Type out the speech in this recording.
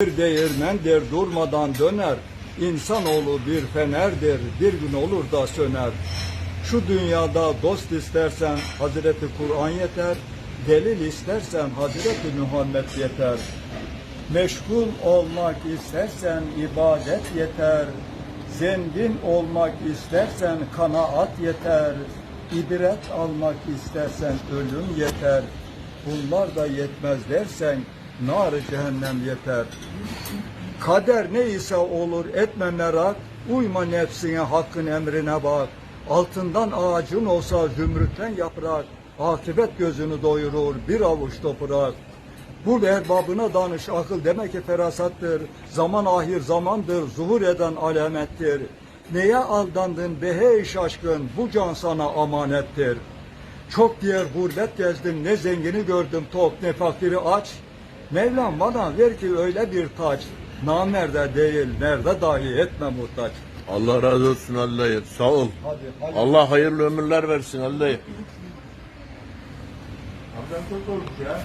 Bir değirmendir durmadan döner. İnsanoğlu bir fenerdir, bir gün olur da söner. Şu dünyada dost istersen Hazreti Kur'an yeter. Delil istersen Hazreti Muhammed yeter. Meşgul olmak istersen ibadet yeter. Zengin olmak istersen kanaat yeter. İbret almak istersen ölüm yeter. Bunlar da yetmez dersen nar cehennem yeter. Kader neyse olur etme merak, uyma nefsine hakkın emrine bak. Altından ağacın olsa zümrütten yaprak, akıbet gözünü doyurur bir avuç toprak. Bu erbabına danış akıl demek ki ferasattır. Zaman ahir zamandır zuhur eden alamettir. Neye aldandın be hey şaşkın bu can sana amanettir. Çok diğer gurbet gezdim ne zengini gördüm tok ne fakiri aç. Mevlam bana ver ki öyle bir taç. Namerde değil nerede dahi etme muhtaç. Allah razı olsun Allah'ım. Sağ ol. Hadi hadi. Allah hayırlı ömürler versin Allah'ım. Ablam çok olmuş ya.